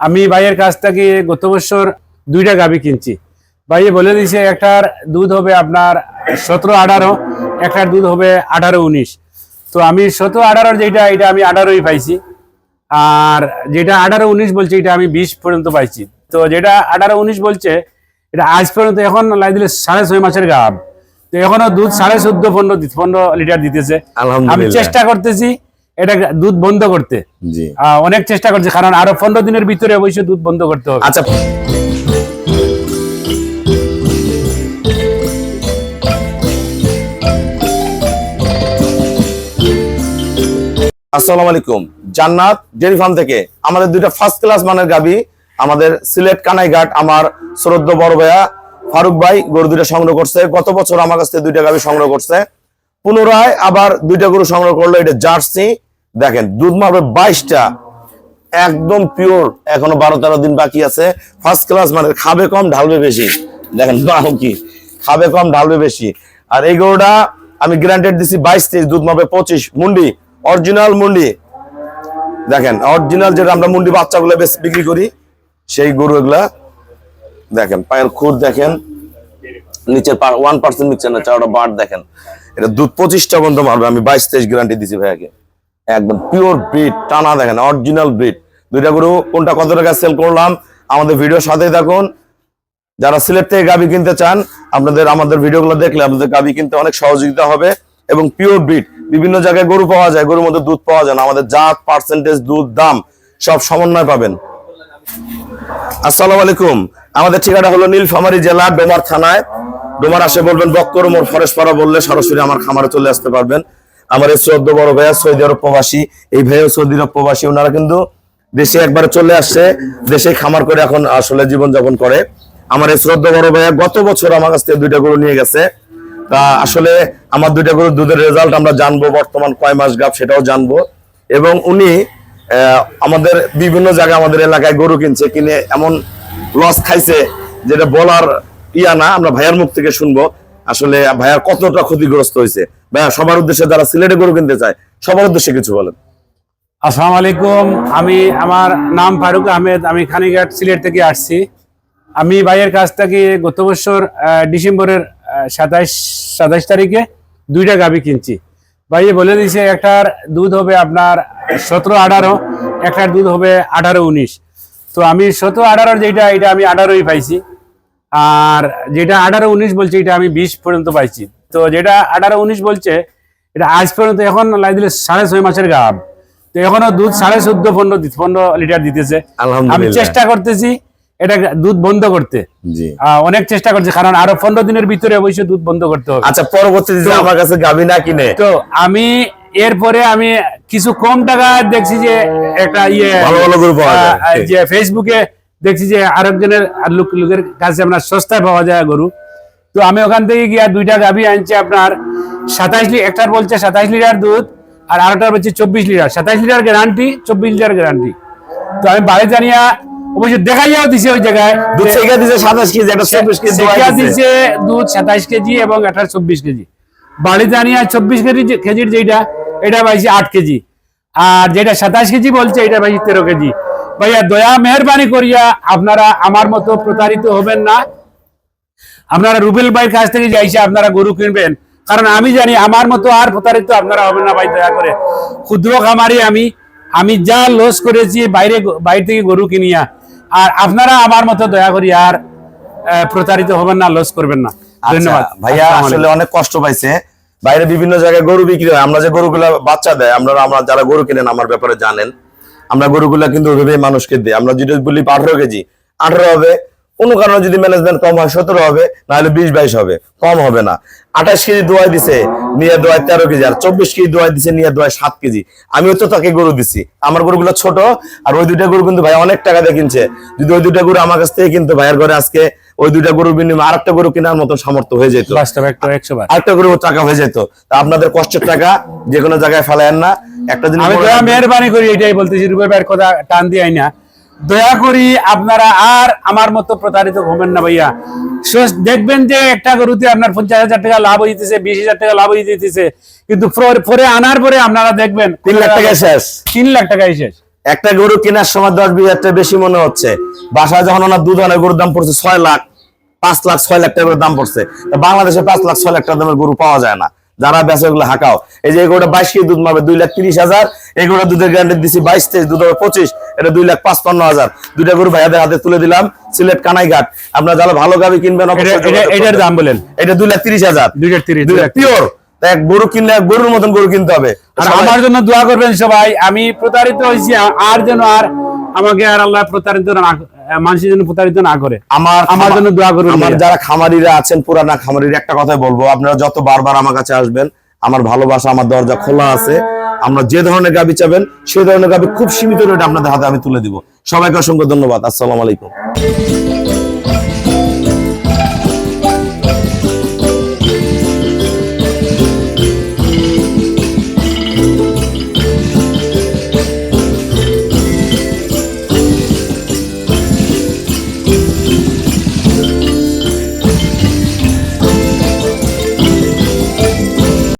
আমি ভাইয়ের কাছ থেকে গত বছর দুইটা গাবি কিনছি। ভাইয়ে বলে দিয়েছে একটার দুধ হবে আপনার সতেরো আঠারো একটার দুধ হবে আঠারো উনিশ। তো আমি সতেরো আঠারোর যেটা এটা আমি আঠারোই পাইছি। আর যেটা আঠারো উনিশ বলছে এটা আমি বিশ পর্যন্ত পাইছি। তো যেটা আঠারো উনিশ বলছে এটা আজ পর্যন্ত এখন লাই দিলে সাড়ে ছয় মাসের গাব। তো এখনও দুধ সাড়ে চোদ্দ পনেরো পনেরো লিটার দিতেছে। আমি চেষ্টা করতেছি এটা দুধ বন্ধ করতে। অনেক চেষ্টা করছে কারণ আরও পনেরো দিনের ভিতরে অবশ্যই দুধ বন্ধ করতে হবে। আচ্ছা। আসসালামু আলাইকুম। জান্নাত ডেয়ারি ফার্ম থেকে আমাদের দুইটা ফার্স্ট ক্লাস মানের গাবি আমাদের সিলেট কানাইঘাট আমার শ্রদ্ধ বড় ভাইয়া ফারুক ভাই গরু দুইটা সংগ্রহ করছে। গত বছর আমার কাছ থেকে দুইটা গাবি সংগ্রহ করছে। পুনরায় আবার দুইটা গরু সংগ্রহ করল, এটা জার্সি। দেখেন, দুধ মারবে বাইশটা, একদম পিওর এখনও বারো তেরো দিন বাকি আছে। ফার্স্ট ক্লাস মানে খাবে কম, ঢালবে বেশি। দেখেন কি। খাবে কম, ঢালবে বেশি। আর এই গরুটা আমি গ্রান্টেড দিছি বাইশ তেইশ দুধ মাপে পঁচিশ। মুন্ডি অরিজিনাল মুন্ডি। দেখেন অরিজিনাল যেটা আমরা মুন্ডি বাচ্চাগুলো বেশ বিক্রি করি, সেই গরু এগুলা, দেখেন, পায়ের খুর দেখেন। নিচের ওয়ান পার্সেন্ট মিক্সচার না, চারটা বার দেখেন। এটা দুধ পঁচিশটা পর্যন্ত মারবে, আমি বাইশ তেইশ গ্যারান্টি দিছি ভাইয়াকে। একদম পিওর ব্রিড টানা দেখেন অরিজিনাল ব্রিড দুইটা গরু, কোনটা কত টাকা সেল করলাম, আমাদের ভিডিওর সাথে থাকুন। যারা সিলেট থেকে গাবি কিনতে চান, আপনাদের, আমাদের ভিডিওগুলো দেখলে আপনাদের গাবি কিনতে অনেক সহযোগিতা হবে। এবং পিওর ব্রিড বিভিন্ন জায়গায় গরু পাওয়া যায়, গরুর মধ্যে দুধ পাওয়া যায় না। আমাদের জাত পার্সেন্টেজ দুধ, দাম, সব সমন্বয় পাবেন। আসসালামু আলাইকুম। আমাদের ঠিকানা হলো নীলফামারী জেলা বেমার থানায়। ডোমার আসে বলবেন, বক্কর মোর ফরেস্ট পাড়া বললে সরাসরি আমার খামারে চলে আসতে পারবেন। আমার এই চোদ্দ বড় ভাইয়া সৌদি আরব প্রবাসী, এই ভাইয়া সৌদি আরব প্রবাসী, ওনারা কিন্তু দেশে একবারে চলে আসছে, দেশে খামার করে এখন আসলে জীবনযাপন করে। আমার এই শ্রদ্ধ বড় ভাইয়া গত বছর আমার কাছ থেকে দুইটা গরু নিয়ে গেছে। তা আসলে আমার দুইটা গরুর দুধের রেজাল্ট আমরা জানব, বর্তমান কয় মাস গাপ সেটাও জানব। এবং উনি আমাদের বিভিন্ন জায়গায় আমাদের এলাকায় গরু কিনছে, কিনে এমন লস খাইছে, যেটা বলার ইয়া না, আমরা ভাইয়ার মুখ থেকে শুনব। আসলে ভাইয়ার কতটা ক্ষতিগ্রস্ত হয়েছে। ভাইয়া, সবার উদ্দেশ্যে যারা সিলেটে গরু কিনতে চায়, সবার উদ্দেশ্যে কিছু বলেন। আসসালামু আলাইকুম। আমি, আমার নাম ফারুক আহমেদ। আমি খানিঘাট সিলেট থেকে আসছি। আমি ভাইয়ের কাছ থেকে গত বছর ডিসেম্বরের সাতাইশ সাতাইশ তারিখে দুইটা গাবি কিনছি। ভাইয়ে বলে দিয়েছে একটার দুধ হবে আপনার সতেরো আঠারো, একটার দুধ হবে আঠারো উনিশ। তো আমি সতেরো আঠারোর যেটা, এটা আমি আঠারোই পাইছি। আর যেটা আঠারো উনিশ বলছে এটা আমি বিশ পর্যন্ত পাইছি। তো যেটা আঠারো উনিশ বলছে এটা আজ পর্যন্ত এখন লাই দিলে সাড়ে ছয় মাসের গাব। তো এখনও দুধ সাড়ে চোদ্দ পনেরো পনেরো লিটার দিতেছে। আমি চেষ্টা করতেছি এটা দুধ বন্ধ করতে। অনেক চেষ্টা করছে কারণ আরও পনেরো দিনের ভিতরে অবশ্যই দুধ বন্ধ করতে হবে। আচ্ছা পরবর্তীতে আমার কাছে গাবি না কিনে। তো আমি এরপরে আমি কিছু কম টাকা দেখছি যে একটা ইয়ে যে ফেসবুকে দেখছি যে আরেকজনের আর লোক লোকের কাছে আপনার সস্তায় পাওয়া যায় গরু। তো আমি ওখান থেকে গিয়া দুইটা গাভি আনছি আপনার সাতাইশ লিটার একটার বলছে সাতাইশ লিটার দুধ আর আরেকটার বলছে চব্বিশ লিটার। সাতাইশ লিটার গ্যারান্টি চব্বিশ লিটার গ্যারান্টি তো আমি বাড়ি জানিয়া অবশ্য দেখাইয়াও দিছে ওই জায়গায় দুধ থেকে দিছে সাতাশ কেজি একটা চব্বিশ কেজি দিছে। দিছে দুধ সাতাইশ কেজি এবং একটা চব্বিশ কেজি। বাড়িতে জানিয়া চব্বিশ কেজি কেজির যেটা এটা পাইছি আট কেজি। আর যেটা সাতাইশ কেজি বলছে এটা পাইছি তেরো কেজি। ভাইয়া দয়া মেহরবানি করিয়া আপনারা আমার মতো প্রতারিত হবেন না। আপনারা রুবেল ভাইয়ের কাছ থেকে যাইছে আপনারা গরু কিনবেন। কারণ আমি জানি আমার মতো আর প্রতারিত আপনারা হবেন না ভাই দয়া করে। ক্ষুদ্র খামারি আমি আমি যা লস করেছি বাইরে বাইরে থেকে গরু কিনিয়া। আর আপনারা আমার মতো দয়া করি আর প্রতারিত হবেন না লস করবেন না। আচ্ছা, ধন্যবাদ। ভাইয়া আসলে অনেক কষ্ট পাইছে। বাইরে বিভিন্ন জায়গায় গরু বিক্রি হয়। আমরা যে গরুগুলা বাচ্চা দেয় আমরা আমরা যারা গরু কিনেন আমার ব্যাপারে জানেন। আমরা গরুগুলা কিন্তু ওইভাবে মানুষকে দিই। আমরা যদি বলি আঠারো কেজি আঠারো হবে। কোনো কারণে যদি ম্যানেজমেন্ট কম হয় সতেরো হবে নাহলে বিশ বাইশ হবে। কম হবে না। আঠাশ কেজি দোয়াই দিছে নিয়ে দোয়াই তেরো কেজি। আর চব্বিশ কেজি দোয়াই দিছে নিয়ে দোয়াই সাত কেজি। আমিও তো তাকে গরু দিছি। আমার গরুগুলো ছোট আর ওই দুইটা গরু কিন্তু ভাই অনেক টাকা দিয়ে কিনছে। যদি ওই দুইটা গরু আমার কাছ থেকে কিন্তু ভাইয়ের ঘরে আজকে ওই দুইটা গরুর বিনিময়ে আর একটা গরু কেনার মতো সামর্থ্য হয়ে যেত। আরেকটা গরু টাকা হয়ে যেত। তা আপনাদের কষ্টের টাকা যে কোনো জায়গায় ফেলায়েন না। একটা জিনিস আমি দয়া মেহরবানি করি এটাই বলতেছি রুবেল ভাইয়ের কথা টান দিয়ে না দয়া করি আপনারা আর আমার মতো প্রতারিত হবেন না ভাইয়া। শেষ দেখবেন যে একটা গরুতে আপনার পঞ্চাশ হাজার টাকা লাভ হইতেছে বিশ হাজার টাকা লাভ হইতেছে কিন্তু পরে- আনার পরে আপনারা দেখবেন তিন লাখ টাকা শেষ। তিন লাখ টাকাই শেষ। একটা গরু কেনার সময় দশ বিশ হাজার টাকা বেশি মনে হচ্ছে। বাসায় যখন ওনার দুধ আনে গরুর দাম পড়ছে ছয় লাখ পাঁচ লাখ ছয় লাখ টাকা করে দাম পড়ছে। বাংলাদেশে পাঁচ লাখ ছয় লাখ টাকা দামের গরু পাওয়া যায় না। যারা বেচে ওগুলো হাঁকাও। এই যে এগুলোটা বাইশ কেজি দুধ মারবে দুই লাখ তিরিশ হাজার এগুলো দুধের গ্যারান্টি দিচ্ছি বাইশ তেইশ দুধ হবে পঁচিশ এটা দুই লাখ পাঁচপান্ন হাজার। দুইটা গরু ভাইয়াদের হাতে তুলে দিলাম সিলেট কানাইঘাট। আপনারা যারা ভালো গাবি কিনবেন এটার দাম বলেন। এটা দুই লাখ তিরিশ হাজার। দুই লাখ তিরিশ দুই লাখ পিওর। এক গরু কিনলে এক গরুর মতন গরু কিনতে হবে। আর আমার জন্য দোয়া করবেন সবাই আমি প্রতারিত হয়েছি আর যেন আর আমাকে আর আল্লাহ প্রতারিত না মানুষের জন্য প্রতারিত না করে। আমার আমার জন্য দোয়া করবেন আমার যারা খামারিরা আছেন পুরানা খামারির একটা কথাই বলব আপনারা যত বারবার আমার কাছে আসবেন আমার ভালোবাসা আমার দরজা খোলা আছে আমরা যে ধরনের গাবি চাবেন সেই ধরনের গাবি খুব সীমিত রেটে আপনাদের হাতে আমি তুলে দিব। সবাইকে অসংখ্য ধন্যবাদ। আসসালামু আলাইকুম।